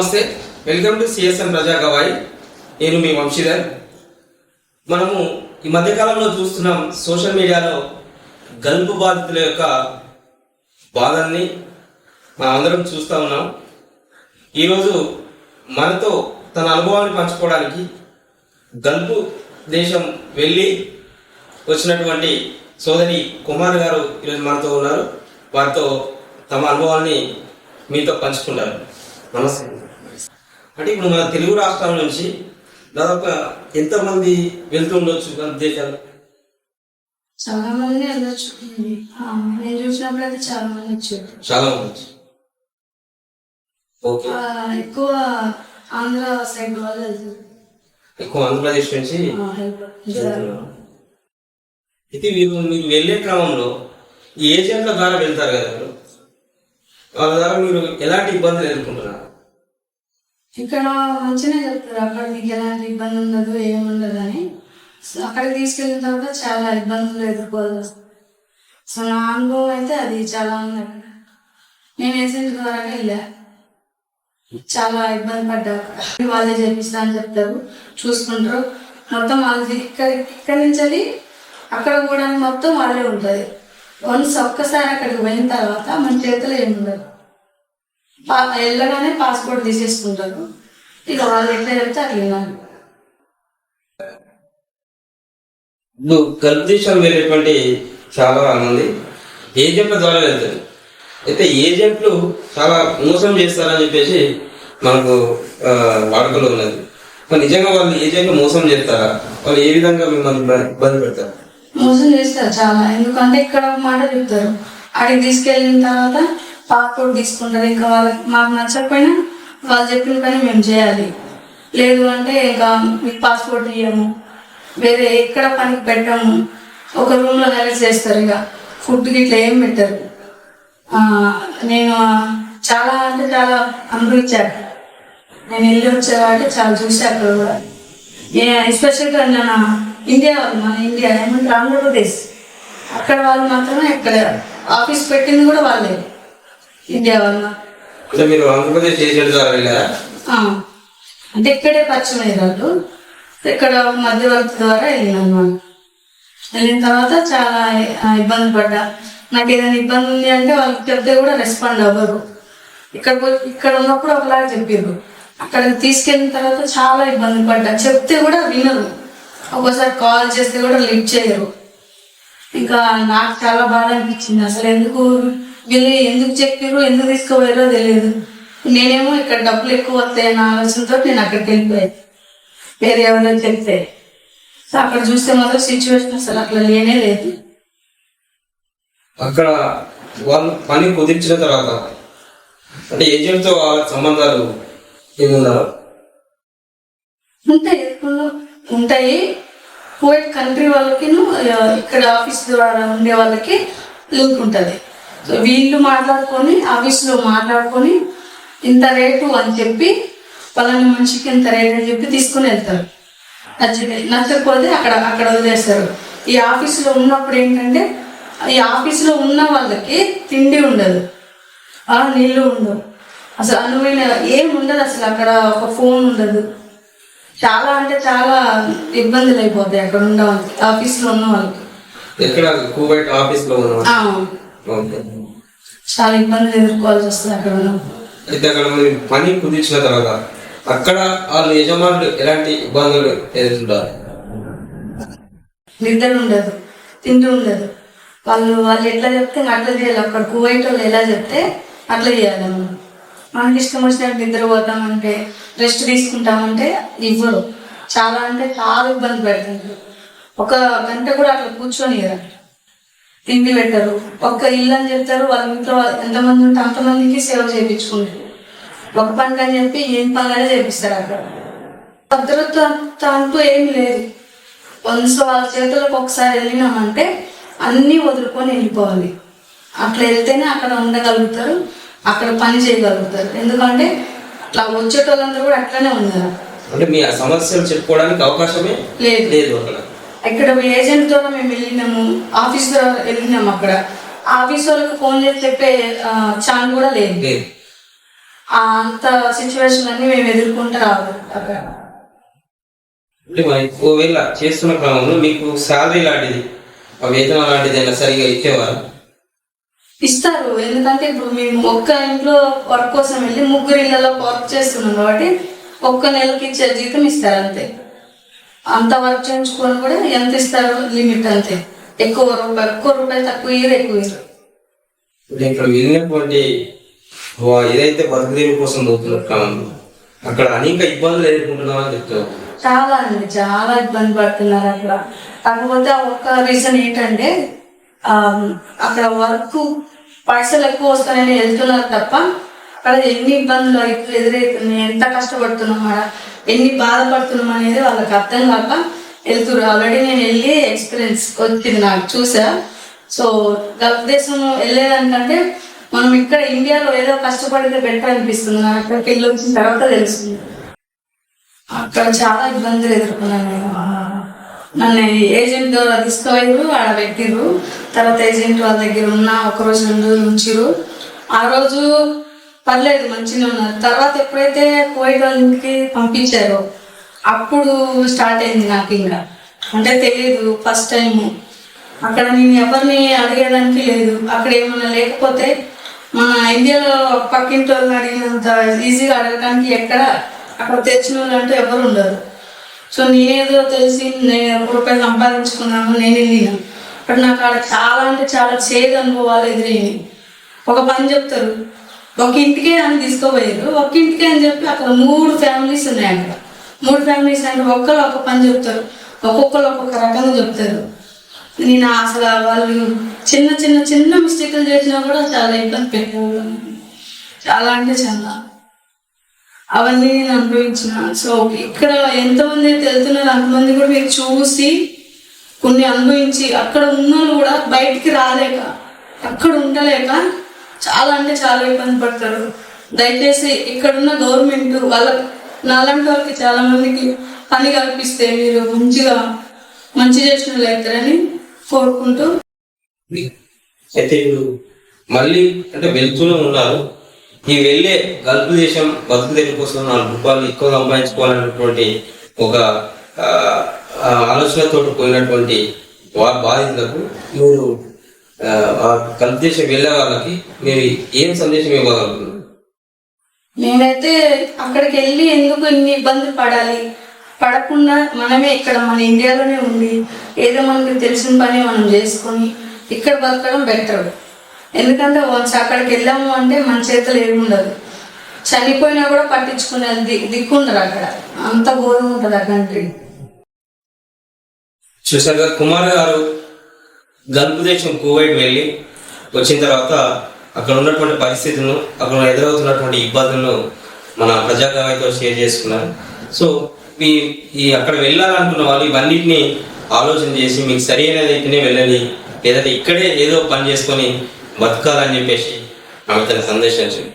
నమస్తే welcome to CSN ప్రజా గవాయి. నేను మీ వంశీధర్. మనము ఈ మధ్యకాలంలో చూస్తున్నాం సోషల్ మీడియాలో గల్పు బాధితుల యొక్క బాధల్ని మనం అందరం చూస్తూ ఉన్నాం. ఈరోజు మనతో తన అనుభవాన్ని పంచుకోవడానికి గల్పు దేశం వెళ్ళి వచ్చినటువంటి సోదరి కుమార్ గారు ఈరోజు మనతో ఉన్నారు. వారితో తమ అనుభవాన్ని మీతో పంచుకుంటారు. నమస్తే. అంటే ఇప్పుడు మన తెలుగు రాష్ట్రాల నుంచి దాదాపు ఎంతమంది వెళ్తూ ఉండొచ్చు గల్ఫ్ దేశాలు చాలా మంది వెళ్ళొచ్చు నేను చూసినప్పుడు అయితే చాలా మంది వచ్చారు. చాలా మంది ఓకే. ఎక్కువ ఆంధ్ర సైడ్ వాళ్ళు వెళ్తారు. ఎక్కువ ఆంధ్రప్రదేశ్ నుంచి. అయితే మీరు మీరు వెళ్ళే క్రమంలో ఏజెంట్ల ద్వారా వెళ్తారు కదా మీరు? వాళ్ళ ద్వారా మీరు ఎలాంటి ఇబ్బందులు ఎదుర్కొంటున్నారు? ఇక్కడ మంచిగా చెప్తారు అక్కడ మీకు ఎలాంటి ఇబ్బంది ఉండదు ఏముండదు అని. సో అక్కడికి తీసుకెళ్ళిన తర్వాత చాలా ఇబ్బందులు ఎదుర్కోవాలి. సో నా అనుభవం అయితే అది చాలా ఉంది అక్కడ. నేను ఏజెంట్ ద్వారా వెళ్ళా. చాలా ఇబ్బంది పడ్డా వాళ్ళే చేపిస్తా అని చెప్తారు. చూసుకుంటారు. మొత్తం వాళ్ళది ఇక్కడ ఇక్కడ నుంచి అది అక్కడ కూడా మొత్తం వాళ్ళే ఉంటుంది వన్స్ ఒక్కసారి అక్కడికి పోయిన తర్వాత మన చేతిలో ఏమి ఉండదు వెళ్ళగానే పాస్పోర్ట్ తీసేసుకుంటారు. ఇక వాళ్ళు ఎట్లా చెప్తే అట్లా వినాలి. ఇప్పుడు గల్ఫ్ దేశాలు వెళ్ళేటువంటి చాలా మంది. ఏజెంట్ల ద్వారా వెళ్తారు. అయితే ఏజెంట్లు చాలా మోసం చేస్తారని చెప్పేసి మనకు వాడుకలో ఉన్నది. మరి నిజంగా వాళ్ళు ఏజెంట్లు మోసం చేస్తారా? వాళ్ళు ఏ విధంగా మిమ్మల్ని ఇబ్బ- ఇబ్బంది పెడతారు? మోసం చేస్తారు చాలా. ఎందుకంటే ఇక్కడ మాట చెప్తారు. అక్కడికి తీసుకెళ్ళిన తర్వాత పాస్పోర్ట్ తీసుకుంటారు. ఇంకా వాళ్ళకి మాకు నచ్చకపోయినా వాళ్ళు చెప్పిన పని మేము చేయాలి. లేదు అంటే ఇంకా మీకు పాస్పోర్ట్ ఇవ్వము వేరే ఎక్కడ పనికి పెట్టము. ఒక రూమ్లో కలిసి చేస్తారు ఇక. ఫుడ్ గిట్లా ఏం పెట్టరు. నేను చాలా అంటే చాలా అనుభవించాను. నేను వెళ్ళి వచ్చే కాబట్టి చాలా చూసా అక్కడ కూడా. ఎస్పెషల్గా నేను ఇండియా వాళ్ళు మన ఇండియా ఏమంటారు ఆంధ్రప్రదేశ్ అక్కడ వాళ్ళు మాత్రమే ఇక్కడ ఆఫీస్ పెట్టింది కూడా వాళ్ళే. అంటే మీరు ఆంధ్రప్రదేశ్ ఏజెంట్ ద్వారా వెళ్ళారా ఆ, అంటే ఇక్కడే పరిచయం అయ్యారు. ఇక్కడ మధ్యవర్తి ద్వారా వెళ్ళిన వెళ్ళిన తర్వాత చాలా ఇబ్బంది పడ్డా. నాకు ఏదైనా ఇబ్బంది ఉంది అంటే వాళ్ళకి చెప్తే కూడా రెస్పాండ్ అవ్వరు. ఇక్కడ ఇక్కడ ఉన్నప్పుడు ఒకలాగా చెప్పారు అక్కడ తీసుకెళ్ళిన తర్వాత చాలా ఇబ్బంది పడ్డా. చెప్తే కూడా వినరు. ఒక్కోసారి కాల్ చేస్తే కూడా లిఫ్ట్ చేయరు. ఇంకా నాకు చాలా బాధ అనిపించింది. అసలు ఎందుకు వీళ్ళు ఎందుకు చెప్పారు ఎందుకు తీసుకుపోయారో తెలియదు నేనేమో ఇక్కడ డబ్బులు ఎక్కువ వస్తాయన్న ఆలోచనతో నేను అక్కడికి వెళ్ళిపోయాను. వేరే ఎవరైనా చెప్తే అక్కడ చూస్తే మాత్రం సిచ్యువేషన్ అసలు అట్లా లేనే లేదు. అక్కడ వాళ్ళు పని కుదిర్చిన తర్వాత అంటే ఏజెంట్తో వాళ్ళ సంబంధాలు ఏముందా ఉంటాయి ఎప్పుడు ఉంటాయి. కువైట్ కంట్రీ వాళ్ళకి ఇక్కడ ఆఫీస్ ద్వారా ఉండే వాళ్ళకి లింక్ ఉంటుంది. వీళ్ళు మాట్లాడుకొని ఆఫీస్లో మాట్లాడుకొని ఇంత రేటు అని చెప్పి పలానా మనిషికి ఇంత రేట్ అని చెప్పి తీసుకుని వెళ్తారు. నచ్చితే నచ్చకపోతే అక్కడ అక్కడ వదిలేస్తారు. ఈ ఆఫీసులో ఉన్నప్పుడు ఏంటంటే ఈ ఆఫీసులో ఉన్న వాళ్ళకి తిండి ఉండదు. ఆ నీళ్ళు ఉండవు. అసలు అనువైన ఏం ఉండదు అసలు అక్కడ ఒక ఫోన్ ఉండదు. చాలా అంటే చాలా ఇబ్బందులు అయిపోతాయి అక్కడ ఉన్న వాళ్ళకి ఆఫీస్లో ఉన్న వాళ్ళకి. ఎక్కడ? కువైట్ ఆఫీస్లో ఉన్నవాళ్ళు ఆ, ఓకే చాలా ఇబ్బందులు ఎదుర్కోవాల్సి వస్తుంది అక్కడ ఉన్న అయితే అక్కడ మరి పని కుదిర్చిన తర్వాత అక్కడ వాళ్ళు యజమానులు ఎలాంటి ఇబ్బందులు ఎదుర్కొంటారు? నిద్ర ఉండదు తిండి ఉండదు. వాళ్ళు వాళ్ళు ఎట్లా చెప్తే అట్లా చేయాలి. అక్కడ కువైట్ వాళ్ళు ఎలా చెప్తే అట్లా చేయాలి మనం. మనకి ఇష్టం వచ్చినట్టు నిద్రపోతామంటే రెస్ట్ తీసుకుంటామంటే ఇవ్వరు. చాలా అంటే చాలా ఇబ్బంది పెడుతుంది ఒక గంట కూడా అట్లా కూర్చొని తిండి పెట్టరు. ఒక్క ఇల్లు అని చెప్తారు. వాళ్ళ ఇంట్లో ఎంతమంది ఉంటే అంతమందికి సేవ చేయించుకుంటారు. ఒక పని అని చెప్పి ఏం పనులనే చేపిస్తారు అక్కడ. భద్రత అంటూ ఏం లేదు. వన్స్ వాళ్ళ చేతులకు ఒకసారి వెళ్ళినామంటే అన్నీ వదులుకొని వెళ్ళిపోవాలి. అట్లా వెళ్తేనే అక్కడ ఉండగలుగుతారు. అక్కడ పని చేయగలుగుతారు. ఎందుకంటే అట్లా వచ్చేటోళ్ళందరూ కూడా అట్లనే ఉన్నారు. అంటే మీ ఆ సమస్యలు చెప్పుకోవడానికి అవకాశమే లేదు. లేదు అక్కడ. ఇక్కడ ఏజెంట్ ద్వారా మేము వెళ్ళినాము ఆఫీస్ ద్వారా వెళ్ళినాము అక్కడ. ఆఫీస్ వాళ్ళకి ఫోన్ చేసి చెప్పే ఛాన్స్ కూడా లేదు. అంత సిచ్యువేషన్ అన్ని మేము ఎదుర్కొంటూ అక్కడ. అంటే మరి ఒకవేళ చేస్తున్న క్రమంలో మీకు శాలరీ లాంటిది వేతనం లాంటిది అయినా సరిగా ఇచ్చేవారు? ఇస్తారు. ఎందుకంటే ఇప్పుడు మేము ఒక్క ఇంట్లో వర్క్ కోసం వెళ్ళి ముగ్గురు ఇళ్ళలో వర్క్ చేస్తున్నాం కాబట్టి ఒక్క నెలకి ఇచ్చే జీతం ఇస్తారు అంతే. అంత వర్క్ చేయించుకొని కూడా ఎంత ఇస్తారు లిమిట్ అంతే. ఎక్కువ రూపాయలు ఎక్కువ రూపాయలు తక్కువ ఇయర్ ఎక్కువ ఇయర్ ఇక్కడ వెళ్ళినటువంటి ఏదైతే బతుకుదేవి కోసం పోతున్న క్రమంలో అక్కడ అనేక ఇబ్బందులు ఎదుర్కొంటున్నామని చెప్తారు. చాలా అండి చాలా ఇబ్బంది పడుతున్నారు అక్కడ. కాకపోతే ఒక్క రీజన్ ఏంటంటే అక్కడ వర్క్ పైసలు ఎక్కువ వస్తాయని వెళ్తున్నారు తప్ప అక్కడ ఎన్ని ఇబ్బందులు అయితే ఎదురవుతున్నాయి ఎంత కష్టపడుతున్నాం ఆడ ఎన్ని బాధపడుతున్నాం అనేది వాళ్ళకి అర్థం కాక వెళ్తురు ఆల్రెడీ నేను వెళ్ళి ఎక్స్పీరియన్స్ వచ్చింది నాకు చూసా. సో గల్ఫ్ దేశం వెళ్ళేదానికంటే మనం ఇక్కడ ఇండియాలో ఏదో కష్టపడితే బెటర్ అనిపిస్తుంది. నాకు అక్కడికి వెళ్ళి వచ్చిన తర్వాత తెలుస్తుంది. అక్కడ చాలా ఇబ్బందులు ఎదుర్కొన్నాను నేను. నన్ను ఏజెంట్ ద్వారా తీసుకుపోయారు ఆడ పెట్టిర్రు. తర్వాత ఏజెంట్ వాళ్ళ దగ్గర ఉన్న ఒక రోజు రెండు రోజులు ఉంచిరు ఆ రోజు పర్లేదు మంచిగా ఉన్నారు. తర్వాత ఎప్పుడైతే కోవిడ్ వాళ్ళ ఇంటికి పంపించారో అప్పుడు స్టార్ట్ అయింది నాకు ఇంకా. అంటే తెలియదు ఫస్ట్ టైము. అక్కడ నేను ఎవరిని అడిగేదానికి లేదు. అక్కడ ఏమైనా లేకపోతే మన ఇండియాలో పక్కింటి వాళ్ళని అడిగినంత ఈజీగా అడగడానికి ఎక్కడ అక్కడ తెచ్చిన వాళ్ళు అంటే ఎవరు ఉండరు. సో నేనేదో తెలిసి నేను రూపాయలు సంపాదించుకున్నాము సంపాదించుకున్నాను నేను వెళ్ళిన బట్ నాకు అక్కడ చాలా అంటే చాలా చేదు అనుభవాలు ఎదురైనాయి. ఒక పని చెప్తారు ఒక ఇంటికే అని తీసుకోపోయారు ఒక ఇంటికే అని చెప్పి అక్కడ మూడు ఫ్యామిలీస్ ఉన్నాయి అక్కడ మూడు ఫ్యామిలీస్ అంటే ఒక్కరు ఒక పని చెప్తారు. ఒక్కొక్కరు ఒక్కొక్క రకంగా చెప్తారు. నేను అసలు వాళ్ళు చిన్న చిన్న చిన్న మిస్టేక్లు చేసినా కూడా చాలా ఇబ్బంది పెట్టేవాళ్ళు. చాలా అంటే చాలా. అవన్నీ నేను అనుభవించిన. సో ఇక్కడ ఎంతమంది అయితే వెళ్తున్నారు అంతమంది కూడా మీరు చూసి కొన్ని అనుభవించి అక్కడ ఉన్న వాళ్ళు కూడా బయటికి రాలేక అక్కడ ఉండలేక చాలా అంటే చాలా ఇబ్బంది పడతారు. దయచేసి ఇక్కడున్న గవర్నమెంట్ వాళ్ళ నాలాంటి వాళ్ళకి చాలా మందికి పని కల్పిస్తే మీరు మంచిగా మంచి చేసిన అవుతారని కోరుకుంటూ. అయితే ఇప్పుడు మళ్ళీ అంటే వెళ్తూనే ఉన్నారు. ఈ వెళ్ళే గల్ఫ్ దేశం బతుకుదేవి కోసం నాలుగు రూపాయలు ఎక్కువ సంపాదించుకోవాలన్నటువంటి ఒక ఆలోచనతో పోయినటువంటి వా- బాధితులకు మీరు దేశం వెళ్ళే వాళ్ళకి మీరు ఏం సందేశం ఇవ్వగలుగుతున్నారు? నేనైతే అక్కడికి వెళ్ళి ఎందుకు ఇన్ని ఇబ్బందులు పడాలి? పడకుండా మనమే ఇక్కడ మన ఇండియాలోనే ఉండి ఏదో మనకి తెలిసిన పని మనం చేసుకొని ఇక్కడ బతకడం బెటర్ ఎందుకంటే వన్స్ అక్కడికి వెళ్ళాము అంటే మన చేతులు ఏమి ఉండదు. చనిపోయినా కూడా పట్టించుకునే ది దిక్కుండరు అక్కడ. అంత ఘోరం ఉంటుంది ఆ కంట్రీ చూసారుగా కుమార్ గారు గల్ఫ్ దేశం కువైట్ వెళ్ళి వచ్చిన తర్వాత అక్కడ ఉన్నటువంటి పరిస్థితులను అక్కడ ఎదురవుతున్నటువంటి ఇబ్బందులను మన ప్రజాగాయతో షేర్ చేసుకున్నాను. సో మీ ఈ అక్కడ వెళ్ళాలనుకున్న వాళ్ళు ఇవన్నిటిని ఆలోచన చేసి మీకు సరైనదైతేనే వెళ్ళండి లేదంటే ఇక్కడే ఏదో పని చేసుకొని బతకాలని చెప్పేసి ఆమె తన సందేశించింది